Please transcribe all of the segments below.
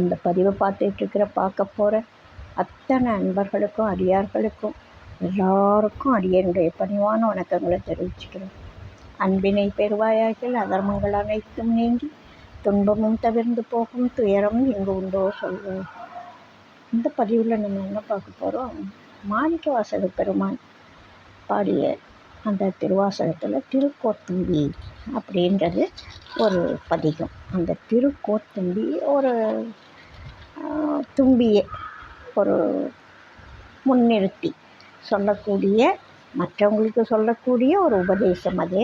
இந்த பதிவை பார்த்துட்ருக்கிற பார்க்க போகிற அத்தனை அன்பர்களுக்கும் அடியார்களுக்கும் எல்லாருக்கும் அடியனுடைய பணிவான வணக்கங்களை தெரிவிச்சுக்கிறேன். அன்பினை பெறுவாயாகில் அதர்மங்கள் அனைத்தும் நீங்கி துன்பமும் தவிர்ந்து போகும் துயரம் இங்கு உண்டோ சொல்வோம் இந்த பதிவில் நம்ம என்ன பார்க்க போகிறோம் மாணிக்க வாசக பெருமான் பாடிய அந்த திருவாசகத்தில் திருக்கோத்தும்பி அப்படின்றது ஒரு பதிகம். அந்த திருக்கோத்தம்பி ஒரு தும்பியை ஒரு முன்னிறுத்தி சொல்லக்கூடிய மற்றவங்களுக்கு சொல்லக்கூடிய ஒரு உபதேசம் அது.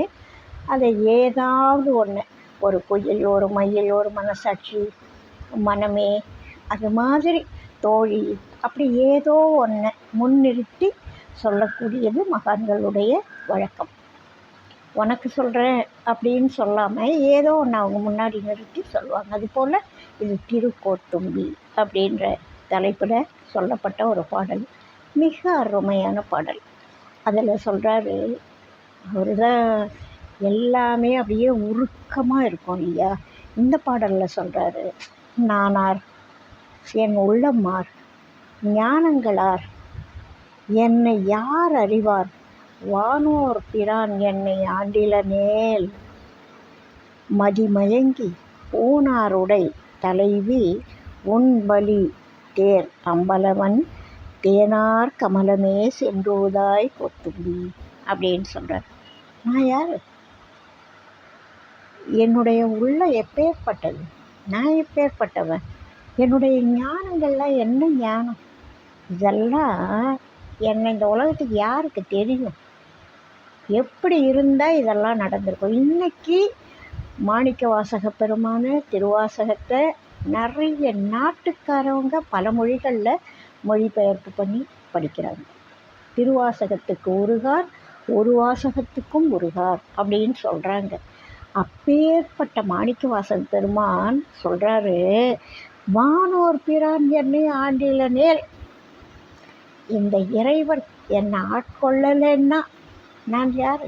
அதை ஏதாவது ஒன்று ஒரு குயில் ஒரு மயில் ஒரு மனசாட்சி மனமே அது மாதிரி தோழி அப்படி ஏதோ ஒன்று முன்னிறுத்தி சொல்லக்கூடியது மகான்களுடைய வழக்கம். உனக்கு சொல்கிறேன் அப்படின்னு சொல்லாமல் ஏதோ ஒன்று அவங்க முன்னாடி நிறுத்தி சொல்லுவாங்க. அதுபோல் இது திருக்கோத்தும்பி. அப்படின்ற தலைப்பில் சொல்லப்பட்ட ஒரு பாடல். மிக அருமையான பாடல். அதில் சொல்கிறாரு அவர் தான் எல்லாமே அப்படியே உருக்கமாக இருக்கும் இல்லையா இந்த பாடலில் சொல்கிறாரு நானார் என் உள்ளம்மார் ஞானங்களார் என்னை யார் அறிவார்? வானோர் பிரான் என்னை ஆண்டில மேல் மதிமயங்கி பூனாருடை தலைவி உன்பலி தேர் அம்பலவன் தேனார் கமலமே சென்றோதாய் கொத்தும்பி அப்படின்னு சொல்கிறார் நான் யார்? என்னுடைய உள்ள எப்பேற்பட்டது? நான் எப்பேற்பட்டவன்? என்னுடைய ஞானங்கள்லாம் என்ன ஞானம்? இதெல்லாம் என்னை இந்த உலகத்துக்கு யாருக்கு தெரியும்? எப்படி இருந்தால் இதெல்லாம் நடந்திருக்கும்? இன்றைக்கி மாணிக்க வாசக பெருமான திருவாசகத்தை நிறைய நாட்டுக்காரவங்க பல மொழிகளில் மொழிபெயர்ப்பு பண்ணி படிக்கிறாங்க. திருவாசகத்துக்கு ஒருகார் ஒரு வாசகத்துக்கும் ஒருகார் அப்படின்னு சொல்கிறாங்க அப்பேற்பட்ட மாணிக்க வாசன் பெருமான் சொல்கிறாரு வானோர் பிரான் என்னை ஆண்டில நேர். இந்த இறைவன் என்னை ஆட்கொள்ளலைன்னா நான் யார்?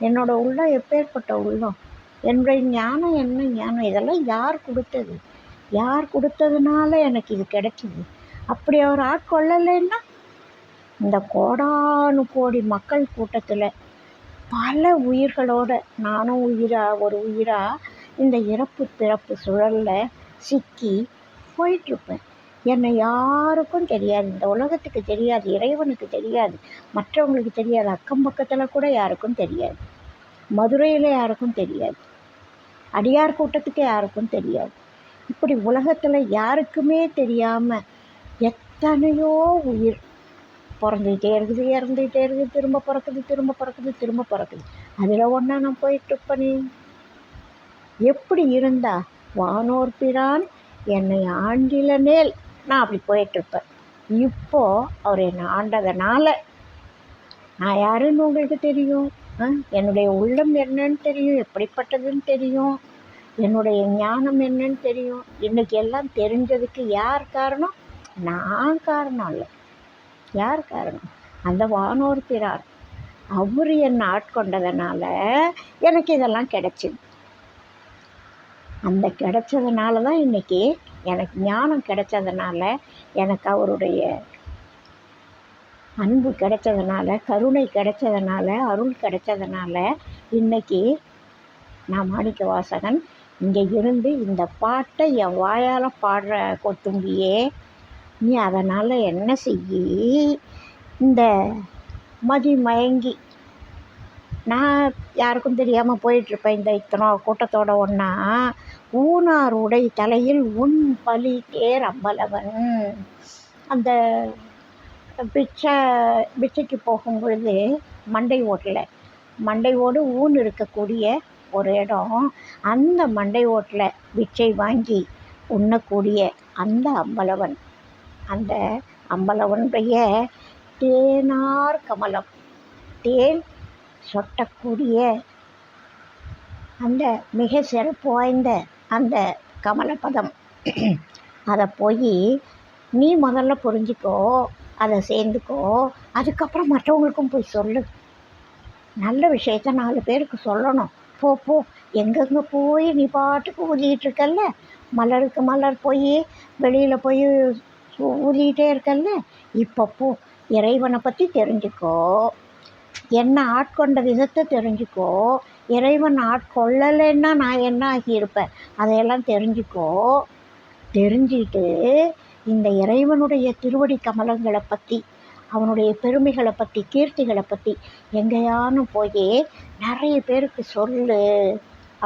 என்னோட உள்ளம் எப்பேற்பட்ட உள்ளம்? என்னுடைய ஞானம் என்ன ஞானம்? இதெல்லாம் யார் கொடுத்தது? யார் கொடுத்ததுனால எனக்கு இது கிடைச்சிது அப்படி அவர் ஆட்கொள்ளலைன்னா இந்த கோடானு கோடி மக்கள் கூட்டத்தில் பல உயிர்களோட நானும் உயிராக ஒரு உயிராக இந்த இறப்பு பிறப்பு சுழலில் சிக்கி போயிட்டுருப்பேன். என்னை யாருக்கும் தெரியாது. இந்த உலகத்துக்கு தெரியாது இறைவனுக்கு தெரியாது மற்றவங்களுக்கு தெரியாது அக்கம் பக்கத்தில் கூட யாருக்கும் தெரியாது. மதுரையில் யாருக்கும் தெரியாது. அடியார் கூட்டத்துக்கு யாருக்கும் தெரியாது. இப்படி உலகத்தில் யாருக்குமே தெரியாமல் எத்தனையோ உயிர் பிறந்துக்கிட்டே இருக்குது இறந்துக்கிட்டே இருக்குது திரும்ப பிறக்குது திரும்ப பிறக்குது திரும்ப பிறக்குது. அதில் ஒன்றா நான் போயிட்டுருப்பனே எப்படி இருந்தா வானோர் பிரான் என்னை ஆண்டில மேல் நான் அப்படி போயிட்டுருப்பேன் இப்போது அவர் என்னை ஆண்டதனால நான் யாருன்னு உங்களுக்கு தெரியும்? என்னுடைய உள்ளம் என்னன்னு தெரியும் எப்படிப்பட்டதுன்னு தெரியும்? என்னுடைய ஞானம் என்னன்னு தெரியும். இன்றைக்கி எல்லாம் தெரிஞ்சதுக்கு யார் காரணம்? நான் காரணம் இல்லை யார் காரணம்? அந்த வானோர் பிறார் அவர் என்னை ஆட்கொண்டதுனால எனக்கு இதெல்லாம் கிடைச்சிது. அந்த கிடைச்சதுனால தான் இன்றைக்கி எனக்கு ஞானம் கிடைச்சதுனால எனக்கு அவருடைய அன்பு கிடைச்சதுனால கருணை கிடைச்சதுனால அருள் கிடைச்சதுனால இன்றைக்கி நான் மாணிக்க வாசகன் இங்கே இருந்து இந்த பாட்டை என் வாயால் பாடுற கொத்தும்பியே நீ அதனால் என்ன செய்ய? இந்த மதி மயங்கி நான் யாருக்கும் தெரியாமல் போயிட்டுருப்பேன் இந்த இத்தனை கூட்டத்தோட ஒன்றா ஊனார் உடை தலையில் உன் பலி தேர் அம்பலவன் அந்த பிச்சை பிச்சைக்கு போகும் பொழுது மண்டை ஓட்டில். மண்டை ஓடு ஊன் இருக்கக்கூடிய ஒரு இடம். அந்த மண்டை ஓட்டில் பிச்சை வாங்கி உண்ணக்கூடிய அந்த அம்பலவன். அந்த அம்பலவனுடைய தேனார் கமலம். தேன் சொட்டக்கூடிய அந்த மிக சிறப்பு வாய்ந்த அந்த கமலப்பதம். அதை போய் நீ முதல்ல புரிஞ்சுக்கோ அதை சேர்ந்துக்கோ அதுக்கப்புறம் மற்றவங்களுக்கும் போய் சொல்லு. நல்ல விஷயத்த நாலு பேருக்கு சொல்லணும். போ போ. எங்கெங்கே போய் நீ பாட்டுக்கு ஊதிக்கிட்டு இருக்கல்ல? மலருக்கு மலர் போய் வெளியில் போய் ஊதிக்கிட்டே இருக்கல்ல? இப்போ போ. இறைவனை பற்றி தெரிஞ்சுக்கோ. என்னை ஆட்கொண்ட விதத்தை தெரிஞ்சுக்கோ. இறைவன் ஆட்கொள்ளலைன்னா நான் என்ன ஆகியிருப்பேன்? அதையெல்லாம் தெரிஞ்சுக்கோ. தெரிஞ்சுக்கிட்டு இந்த இறைவனுடைய திருவடி கமலங்களை பற்றி அவனுடைய பெருமைகளை பற்றி கீர்த்திகளை பற்றி எங்கேயானு போய் நிறைய பேருக்கு சொல்லு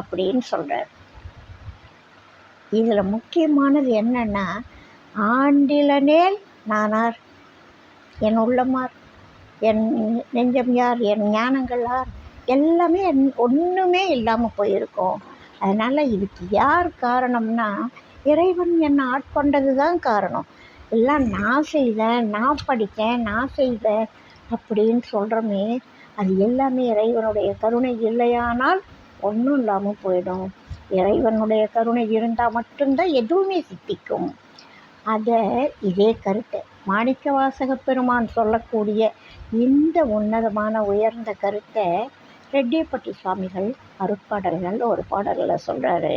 அப்படின்னு சொல்கிறார் இதில் முக்கியமானது என்னென்னா ஆண்டிலனேல் நானார் என் உள்ளமார் என் நெஞ்சம் யார் என் ஞானங்கள் யார் எல்லாமே என் ஒன்றுமே இல்லாமல் போயிருக்கோம். அதனால் இதுக்கு யார் காரணம்னா இறைவன் என்னை ஆட்கொண்டது தான் காரணம். எல்லாம் நான் செய்தேன் நான் படித்தேன் நான் செய்தேன் அப்படின்னு சொல்கிறோமே அது எல்லாமே இறைவனுடைய கருணை இல்லையானால் ஒன்றும் இல்லாமல் போயிடும். இறைவனுடைய கருணை இருந்தால் மட்டும்தான் எதுவுமே சித்திக்கும். அதை இதே கருத்தை. மாணிக்க வாசக பெருமான் சொல்லக்கூடிய இந்த உன்னதமான உயர்ந்த கருத்தை ரெட்டியப்பட்டி சுவாமிகள் அருட்பாடல்கள் ஒரு பாடலில் சொல்கிறாரு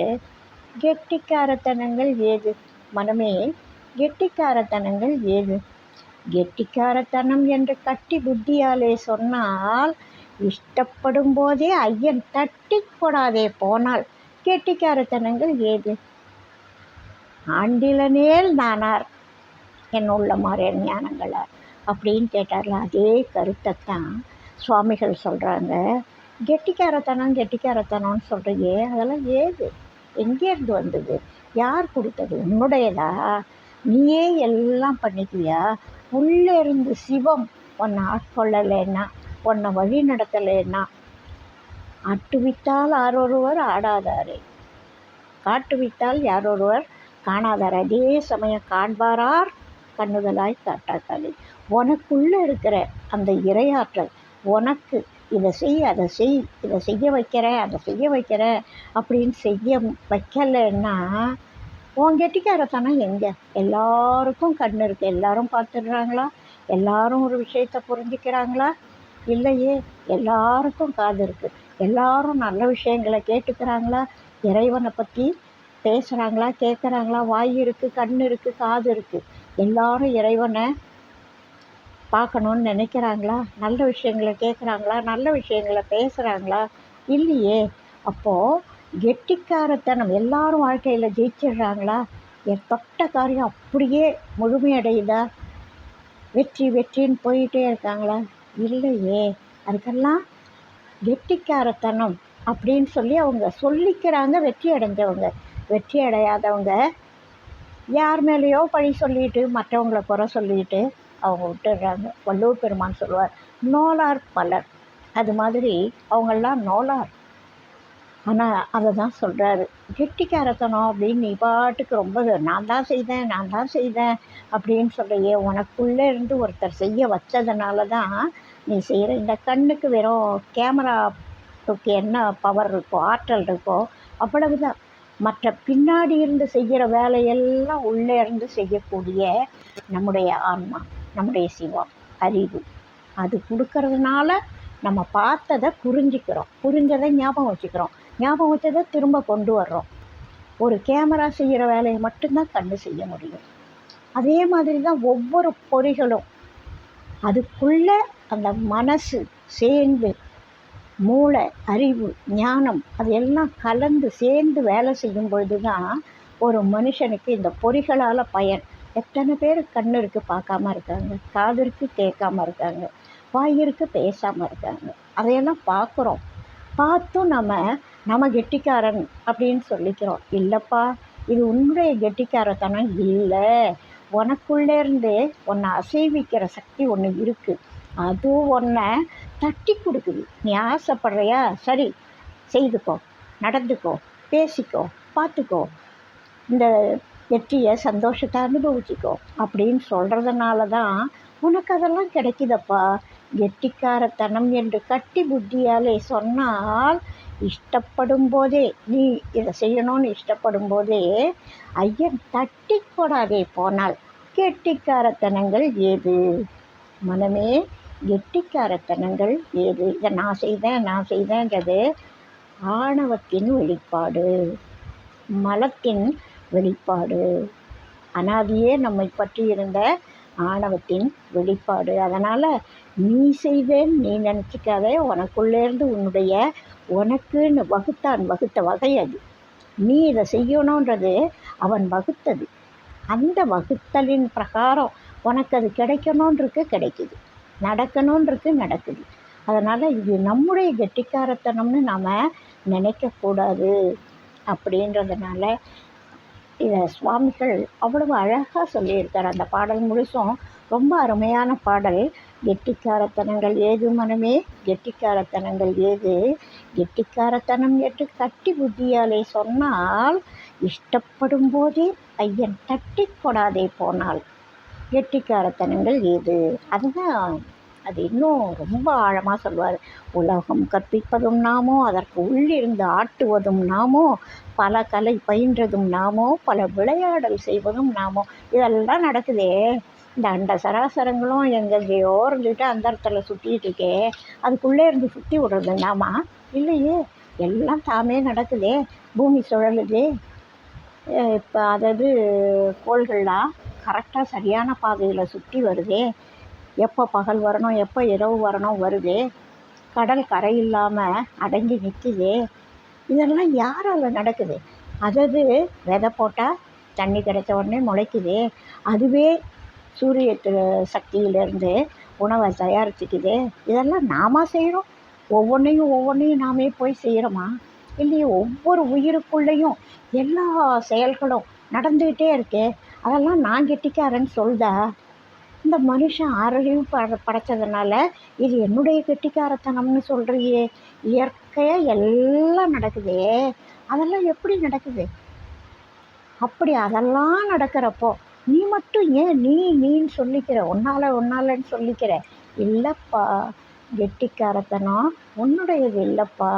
கெட்டிக்காரத்தனங்கள் ஏது? மனமே கெட்டிக்காரத்தனங்கள் ஏது? கெட்டிக்காரத்தனம் என்று கட்டி புத்தியாலே சொன்னால் இஷ்டப்படும் போதே ஐயன் தட்டி போடாதே போனால் கெட்டிக்காரத்தனங்கள் ஏது? ஆண்டிலனேல் நானார். என் உள்ள என் ஞானங்களார். அப்படின்னு கேட்டார்ல அதே கருத்தைத்தான் சுவாமிகள் சொல்கிறாங்க கெட்டிக்காரத்தனம் கெட்டிக்காரத்தனம்னு சொல்கிறியே அதெல்லாம் ஏது? எங்கேருந்து வந்தது? யார் கொடுத்தது? உன்னுடையதா? நீயே எல்லாம் பண்ணிக்குவியா உள்ளே இருந்து சிவம் உன்னை ஆட்கொள்ளலைன்னா உன்னை வழி நடத்தலைன்னா அட்டுவித்தால் ஆரொருவர் ஆடாதாரே. காட்டுவித்தால் யாரொருவர் காணாதார். அதே சமயம் காண்பாரார் கண்ணுதலாய் காட்டாக்காது உனக்குள்ளே இருக்கிற அந்த இரையாற்றல் உனக்கு இதை செய் அதை செய் இதை செய்ய வைக்கிறேன் அதை செய்ய வைக்கிறேன் அப்படின்னு செய்ய வைக்கலைன்னா உன் கெட்டிக்காரத்தனம் எங்கே? எல்லாருக்கும் கண் இருக்குது எல்லாரும் பார்த்துடுறாங்களா? எல்லாரும் ஒரு விஷயத்தை புரிஞ்சுக்கிறாங்களா? இல்லையே எல்லாருக்கும் காது இருக்குது எல்லாரும் நல்ல விஷயங்களை கேட்டுக்கிறாங்களா? இறைவனை பற்றி பேசுகிறாங்களா கேட்குறாங்களா வாய் இருக்குது கண் இருக்குது காது இருக்குது எல்லாரும் இறைவனை பார்க்கணுன்னு நினைக்கிறாங்களா? நல்ல விஷயங்களை கேட்குறாங்களா நல்ல விஷயங்களை பேசுகிறாங்களா இல்லையே. அப்போது கெட்டிக்காரத்தனம். எல்லாரும் வாழ்க்கையில் ஜெயிச்சிடுறாங்களா? என் தொட்ட காரியம் அப்படியே முழுமையடையுதா? வெற்றி வெற்றின்னு போயிட்டே இருக்காங்களா? இல்லையே. அதுக்கெல்லாம் கெட்டிக்காரத்தனம் அப்படின்னு சொல்லி அவங்க சொல்லிக்கிறாங்க. வெற்றி அடைஞ்சவங்க. வெற்றி அடையாதவங்க யார் மேலேயோ பழி சொல்லிட்டு மற்றவங்கள குறை சொல்லிட்டு அவங்க விட்டுடுறாங்க. வள்ளுவர் பெருமான் சொல்லுவார் நோலார் பலர். அது மாதிரி அவங்கெல்லாம் நோலார். ஆனால் அதை தான் சொல்கிறாரு கெட்டிக்காரத்தனம் அப்படின்னு நீ பாட்டுக்கு ரொம்ப நான் தான் செய்தேன் நான் தான் செய்தேன் அப்படின்னு சொல்லையே உனக்குள்ளே இருந்து ஒருத்தர் செய்ய வச்சதுனால தான் நீ செய்கிற இந்த கண்ணுக்கு வெறும் கேமராவுக்கு என்ன பவர் இருக்கோ ஆற்றல் இருக்கோ அவ்வளவுதான். மற்ற பின்னாடி இருந்து செய்கிற வேலையெல்லாம் உள்ளே இருந்து செய்யக்கூடிய நம்முடைய ஆன்மா நம்முடைய சிவம் அறிவு. அது கொடுக்கறதுனால நம்ம பார்த்ததை புரிஞ்சுக்கிறோம். புரிஞ்சதை ஞாபகம் வச்சுக்கிறோம். ஞாபகம் வச்சதை திரும்ப கொண்டு வர்றோம். ஒரு கேமரா செய்கிற வேலையை மட்டும்தான் கண்ணு செய்ய முடியும். அதே மாதிரி தான் ஒவ்வொரு பொறிகளும். அதுக்குள்ளே அந்த மனசு சேர்ந்து மூளை அறிவு ஞானம் அது எல்லாம் கலந்து சேர்ந்து வேலை செய்யும் பொழுது தான் ஒரு மனுஷனுக்கு இந்த பொறிகளால் பயன். எத்தனை பேர் கண் இருக்குது பார்க்காம இருக்காங்க காது இருக்குது கேட்காம இருக்காங்க வாய் இருக்குது பேசாமல் இருக்காங்க. அதையெல்லாம் பார்க்குறோம். பார்த்தும் நம்ம நம்ம கெட்டிக்காரன் அப்படின்னு சொல்லிக்கிறோம். இல்லைப்பா இது உன்னுடைய கெட்டிக்காரத்தனம் இல்லை. உனக்குள்ளேருந்து உன்னை அசைவிக்கிற சக்தி ஒன்று இருக்குது அது ஒன்றை தட்டி கொடுக்குது. நீ ஆசைப்படுறியா? சரி செய்துக்கோ நடந்துக்கோ பேசிக்கோ பார்த்துக்கோ இந்த வெற்றியை சந்தோஷத்தை அனுபவிச்சிக்கோ அப்படின்னு சொல்கிறதுனால தான் உனக்கு அதெல்லாம் கிடைக்குதப்பா. கெட்டிக்காரத்தனம் என்று கட்டி புத்தியாலே சொன்னால் இஷ்டப்படும் போதே நீ இதை செய்யணும்னு இஷ்டப்படும் போதே ஐயன் தட்டி போடாதே போனால் கெட்டிக்காரத்தனங்கள் ஏது? மனமே கெட்டிக்காரத்தனங்கள் ஏது? இதை நான் செய்தேன் நான் செய்தேன்றது ஆணவத்தின் வெளிப்பாடு மலத்தின் வெளிப்பாடு. அனாதியே நம்மை பற்றி இருந்த ஆணவத்தின் வெளிப்பாடு. அதனால் நீ செய்வேன் நீ நினச்சிக்காத உனக்குள்ளேருந்து உன்னுடைய உனக்குன்னு வகுத்தான் வகுத்த வகை அது. நீ இதை செய்யணுன்றது அவன் வகுத்தது. அந்த வகுத்தலின் பிரகாரம் உனக்கு அது கிடைக்கணுன்றிருக்கு கிடைக்குது. நடக்கணுன்றிருக்கு நடக்குது. அதனால் இது நம்முடைய கெட்டிக்காரத்தனம்னு நாம் நினைக்கக்கூடாது. அப்படின்றதுனால இதை சுவாமிகள் அவ்வளவு அழகாக சொல்லியிருக்கார். அந்த பாடல் முழுசும் ரொம்ப அருமையான பாடல். கெட்டிக்காரத்தனங்கள் ஏது மனமே? கெட்டிக்காரத்தனங்கள் ஏது? கெட்டிக்காரத்தனம் என்று கட்டி புத்தியாலே சொன்னால் இஷ்டப்படும் போதே ஐயன் தட்டி கொடாதே போனால். கெட்டிக்காரத்தனங்கள் ஏது? அதுதான் அது இன்னும் ரொம்ப ஆழமாக சொல்வார் உலகம் கற்பிப்பதும் நாமோ அதற்கு உள்ளிருந்து ஆட்டுவதும் நாமோ பல கலை பயின்றதும் நாமோ பல விளையாடல் செய்வதும் நாமோ. இதெல்லாம் நடக்குதே. இந்த அண்ட சராசரங்களும் எங்கெங்கேயோ இருந்துட்டு அந்த இடத்துல சுற்றிட்டு இருக்கே. அதுக்குள்ளே இருந்து சுற்றி விடுறது நாமா? இல்லையே. எல்லாம் தாமே நடக்குதே. பூமி சுழலுதே. இப்போ அதாவது கோள்கள்லாம் கரெக்டாக சரியான பாதையில் சுற்றி வருதே. எப்போ பகல் வரணும் எப்போ இரவு வரணும் வருது. கடல் கரை இல்லாமல் அடங்கி நிற்குது இதெல்லாம் யாரால் நடக்குது? அதாவது விதை போட்டால் தண்ணி கிடைச்ச உடனே முளைக்குது. அதுவே சூரிய சக்தியிலேருந்து உணவை தயாரிச்சுக்குது. இதெல்லாம் நாம செய்கிறோம் ஒவ்வொன்றையும் ஒவ்வொன்றையும் நாமே போய் செய்கிறோமா இல்லையே ஒவ்வொரு உயிருக்குள்ளேயும் எல்லா செயல்களும் நடந்துக்கிட்டே இருக்குது அதெல்லாம் நான் கெட்டிக்காரன்னு சொல்லுதா இந்த மனுஷன் ஆரோக்கியம் பட படைச்சதுனால இது என்னுடைய கெட்டிக்காரத்தனம்னு சொல்கிறியே இயற்கையாக எல்லாம் நடக்குதே. அதெல்லாம் எப்படி நடக்குது? அப்படி அதெல்லாம் நடக்கிறப்போ நீ மட்டும் ஏன் நீ நீன்னு சொல்லிக்கிற? உன்னால உன்னாலன்னு சொல்லிக்கிற? இல்லைப்பா கெட்டிக்காரத்தனம் உன்னுடையது இல்லைப்பா.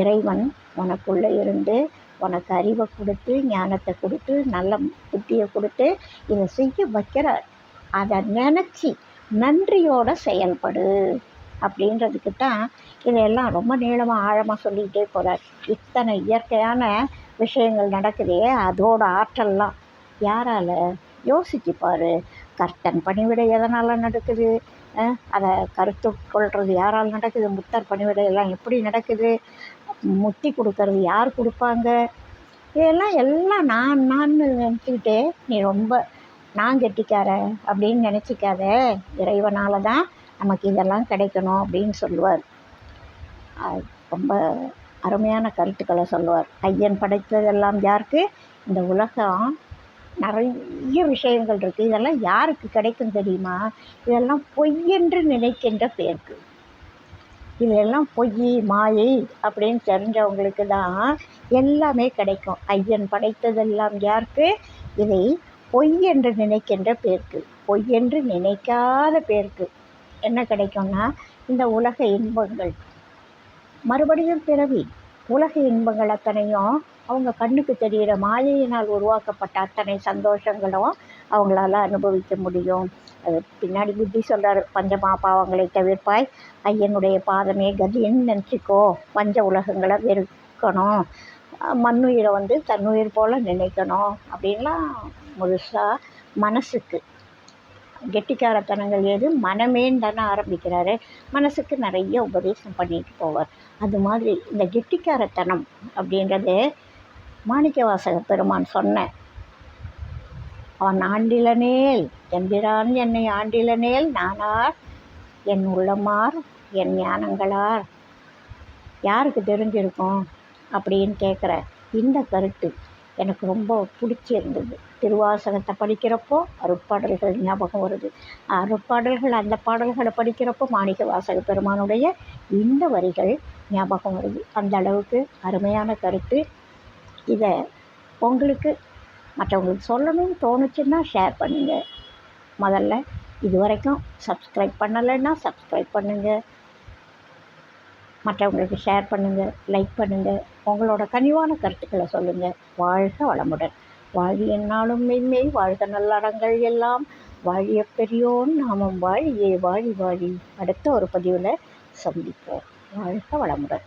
இறைவன் உனக்குள்ளே இருந்து உனக்கு அறிவை கொடுத்து ஞானத்தை கொடுத்து நல்ல புத்தியை கொடுத்து இதை செய்ய வைக்கிறார். அதை நினச்சி நன்றியோடு செயல்படு அப்படின்றதுக்கு தான் இதையெல்லாம் ரொம்ப நீளமாக ஆழமாக சொல்லிக்கிட்டே போகிறார் இத்தனை இயற்கையான விஷயங்கள் நடக்குதே அதோட ஆற்றல்லாம் யாரால் யோசிச்சுப்பார் கர்த்தன் பணிவிடை எதனால் நடக்குது? அதை கருத்து கொள்வது யாரால் நடக்குது? முத்தர் பணிவிடை எல்லாம் எப்படி நடக்குது? முத்தி கொடுக்கறது யார் கொடுப்பாங்க? இதெல்லாம் எல்லாம் நான் நான் நினச்சிக்கிட்டே நீ ரொம்ப நான் கெட்டிக்காரன் அப்படின்னு நினச்சிக்காத. இறைவனால் தான் நமக்கு இதெல்லாம் கிடைக்கணும் அப்படின்னு சொல்லுவார். ரொம்ப அருமையான கருத்துக்களை சொல்லுவார். ஐயன் படைத்ததெல்லாம் யாருக்கு? இந்த உலகம் நிறைய விஷயங்கள் இருக்குது இதெல்லாம் யாருக்கு கிடைக்கும் தெரியுமா? இதெல்லாம் பொய்யென்று நினைக்கின்ற பேருக்கு. இதெல்லாம் பொய் மாயை அப்படின்னு தெரிஞ்சவங்களுக்கு தான் எல்லாமே கிடைக்கும். ஐயன் படைத்ததெல்லாம் யாருக்கு? இதை பொய் என்று நினைக்கின்ற பேருக்கு பொய் என்று நினைக்காத பேருக்கு என்ன கிடைக்கும்னா இந்த உலக இன்பங்கள். மறுபடியும் பிறவி உலக இன்பங்கள் அத்தனையும் அவங்க கண்ணுக்கு தெரிகிற மாயையினால் உருவாக்கப்பட்ட அத்தனை சந்தோஷங்களும் அவங்களால அனுபவிக்க முடியும். அது பின்னாடி புத்தி சொல்கிறார் பஞ்சமா பாவங்களை தவிர்ப்பாய் ஐயனுடைய பாதமே கதின்னு நினச்சிக்கோ. பஞ்ச உலகங்களை வெறுக்கணும். மண்ணுயிரை வந்து தன்னுயிர் போல் நினைக்கணும். அப்படின்லாம் முழுசாக மனசுக்கு. கெட்டிக்காரத்தனங்கள் எது? மனமேன்னு தானே ஆரம்பிக்கிறாரு. மனசுக்கு நிறைய உபதேசம் பண்ணிட்டு போவார். அது மாதிரி இந்த கெட்டிக்காரத்தனம் அப்படின்றது மாணிக்கவாசக பெருமான் சொன்னேன் அவன் ஆண்டிலனேல் எம்பிரான் என்னை ஆண்டிலனேல் நானார் என் உள்ளமார் என் ஞானங்களார். யாருக்கு தெரிஞ்சிருக்கும்? அப்படின்னு கேட்குற இந்த கருத்து எனக்கு ரொம்ப பிடிச்சிருந்தது. திருவாசகத்தை படிக்கிறப்போ அருட்பாடல்கள் ஞாபகம் வருது. அருட்பாடல்கள் அந்த பாடல்களை படிக்கிறப்போ மாணிக்க வாசக பெருமானுடைய இந்த வரிகள் ஞாபகம் வருது. அந்த அளவுக்கு அருமையான கருத்து. இதை உங்களுக்கு மற்றவங்களுக்கு சொல்லணும்னு தோணுச்சுன்னா ஷேர் பண்ணுங்கள் முதல்ல இது வரைக்கும் சப்ஸ்கிரைப் பண்ணலைன்னா சப்ஸ்கிரைப் பண்ணுங்கள் மற்றவங்களுக்கு ஷேர் பண்ணுங்கள் லைக் பண்ணுங்கள் உங்களோட கனிவான கருத்துக்களை சொல்லுங்கள் வாழ்க வளமுடன். வாழி என்னாலும் மென்மை வாழ்க நல்லறங்கள் எல்லாம். வாழிய பெரியோன் நாமம் வாழியே வாழி வாழி. அடுத்த ஒரு பதிவில் சந்திப்போம். வாழ்க வளமுடன்.